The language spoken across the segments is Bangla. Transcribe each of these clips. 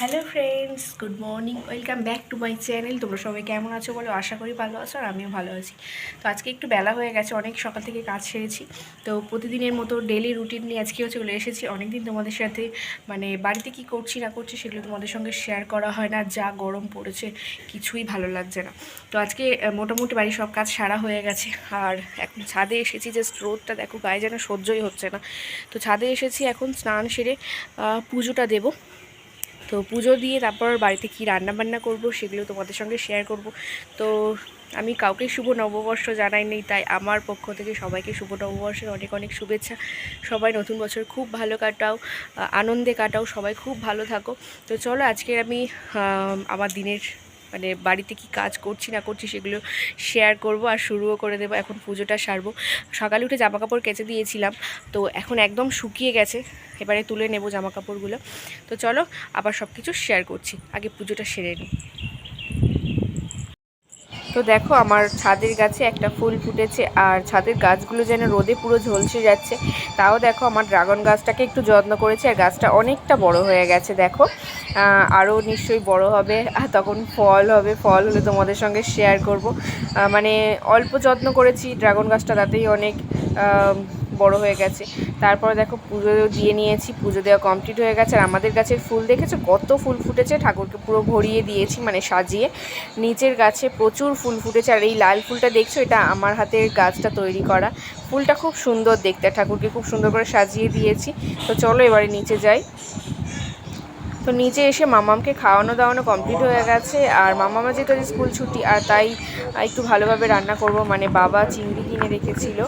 Hello friends, good morning, welcome back to my channel. তোমরা সবাই কেমন আছো বলো? আশা করি ভালো আছো আর আমিও ভালো আছি। তো আজকে একটু বেলা হয়ে গেছে, অনেক সকাল থেকে কাজ সেরেছি। তো প্রতিদিনের মতো ডেলি রুটিন নিয়ে আজকেও চলে এসেছি। অনেকদিন তোমাদের সাথে মানে বাড়িতে কি করছি, না করছি সেগুলো তোমাদের সঙ্গে শেয়ার করা হয় না। যা গরম পড়েছে, কিছুই ভালো লাগছে না। তো আজকে মোটামুটি বাড়ির সব কাজ সারা হয়ে গেছে। আর এখন ছাদে এসেছি যে রোদটা দেখো গায়ে যেন সহ্যই হচ্ছে না। তো ছাদে এসেছি, এখন স্নান সেরে পুজোটা দেবো। তো পুজো দিয়ে তারপর বাড়িতে কি রান্না বান্না করব সেগুলো তোমাদের সঙ্গে শেয়ার করব। তো আমি কাউকে শুভ নববর্ষ জানাইনি তাই আমার পক্ষ থেকে সবাইকে শুভ নববর্ষের অনেক অনেক শুভেচ্ছা। সবাই নতুন বছর খুব ভালো কাটাও আনন্দে কাটাও, সবাই খুব ভালো থাকো। তো চলো আজকের আমি আমার দিনের মানে বাড়িতে কি কাজ করছি না করছি সেগুলো শেয়ার করব আর শুরুও করে দেবো। এখন পুজোটা সারবো। সকালে উঠে জামা কাপড় কেচে দিয়েছিলাম। তো এখন একদম শুকিয়ে গেছে। এবারে তুলে নেব জামা কাপড়গুলো তো চলো আবার সব কিছু শেয়ার করছি। আগে পুজোটা সেরে নিই। তো দেখো, আমার ছাদের গাছে একটা ফুল ফুটেছে আর ছাদের গাছগুলো যেন রোদে পুরো ঝলসে যাচ্ছে। তাও দেখো, আমার ড্রাগন গাছটাকে একটু যত্ন করেছে আর গাছটা অনেকটা বড় হয়ে গেছে, দেখো। আরও নিশ্চয়ই বড় হবে, আর তখন ফল হবে, ফল হলে তোমাদের সঙ্গে শেয়ার করব। মানে অল্প যত্ন করেছি ড্রাগন গাছটা, তাতেই অনেক বড় হয়ে গেছে। তারপরে দেখো পুজো দিয়ে নিয়েছি, পুজো দেওয়া কমপ্লিট হয়ে গেছে। আর আমাদের গাছের ফুল দেখেছ? কত ফুল ফুটেছে। ঠাকুরকে পুরো ভরিয়ে দিয়েছি মানে সাজিয়ে। নিচের গাছে প্রচুর ফুল ফুটেছে। আর এই লাল ফুলটা দেখছ? এটা আমার হাতের গাছটা তৈরি করা। ফুলটা খুব সুন্দর দেখতে। ঠাকুরকে খুব সুন্দর করে সাজিয়ে দিয়েছি। তো চলো এবারে নিচে যাই। তো নিচে এসে মামামকে খাওয়ানো দাওয়ানো কমপ্লিট হয়ে গেছে। আর মামামা যেহেতু স্কুল ছুটি, আর তাই একটু ভালোভাবে রান্না করব। মানে বাবা চিংড়ি কিনে রেখেছিল।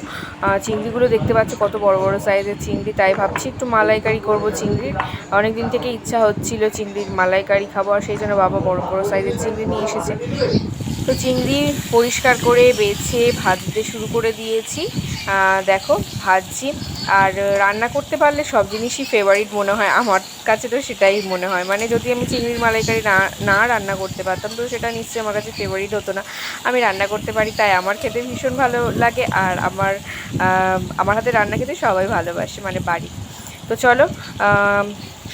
চিংড়িগুলো দেখতে পাচ্ছ কত বড় বড় সাইজের চিংড়ি, তাই ভাবছি একটু মালাইকারি করব চিংড়ির। অনেক দিন থেকে ইচ্ছা হচ্ছিল চিংড়ির মালাইকারি খাব, আর সেই জন্য বাবা বড় বড় সাইজের চিংড়ি নিয়ে এসেছে। তো চিংড়ি পরিষ্কার করে বেছে, ভাজতে শুরু করে দিয়েছি। দেখো, ভাজছি। আর রান্না করতে পারলে সব জিনিসই ফেভারিট মনে হয়। আমার কাছে তো সেটাই মনে হয়। মানে যদি আমি চিংড়ির মালাইকারি না রান্না করতে পারতাম, তো সেটা নিশ্চয়ই আমার কাছে ফেভারিট হতো না। আমি রান্না করতে পারি, তাই আমার খেতে ভীষণ ভালো লাগে। আর আমার আমার হাতে রান্না খেতে সবাই ভালোবাসে মানে বাড়ি। তো চলো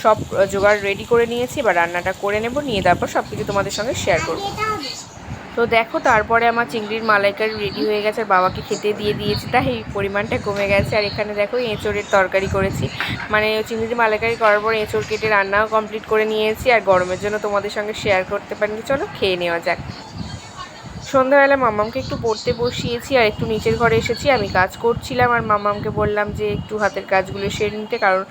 সব জোগাড় রেডি করে নিয়েছি, এবার রান্নাটা করে নেব, নিয়ে তারপর সব কিছু তোমাদের সঙ্গে শেয়ার করব। তো দেখো, তারপরে আমার চিংড়ির মালাইকারি রেডি হয়ে গেছে, আর বাবাকে খেতে দিয়ে দিয়েছি। তাই এই পরিমাণটা কমে গেছে, আর এখানে দেখো এঁচড়ের তরকারি করেছি। মানে চিংড়ির মালাইকারি করার পর এঁচড় কেটে রান্নাও কমপ্লিট করে নিয়েছি, আর গরমের জন্য তোমাদের সঙ্গে শেয়ার করতে পারিনি। চলো খেয়ে নেওয়া যাক। সন্ধ্যাবেলা মামামকে একটু পড়তে বসিয়েছি, আর একটু নিচের ঘরে এসেছি। আমি কাজ করছিলাম, আর মামামকে বললাম যে একটু হাতের কাজগুলো সেরে নিতে, কারণ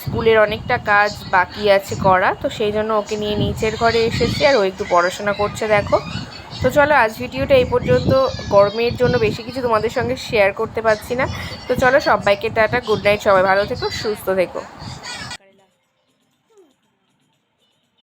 স্কুলের অনেকটা কাজ বাকি আছে করা। তো সেই জন্য ওকে নিয়ে নিচের ঘরে এসেছি, আর ও একটু পড়াশোনা করছে, দেখো। তো চলো, আজ ভিডিওটা এই পর্যন্ত। গরমের জন্য বেশি কিছু তোমাদের সঙ্গে শেয়ার করতে পারছি না। তো চলো, সবাইকে টাটা গুড নাইট সবাই ভালো থেকো, সুস্থ থেকো।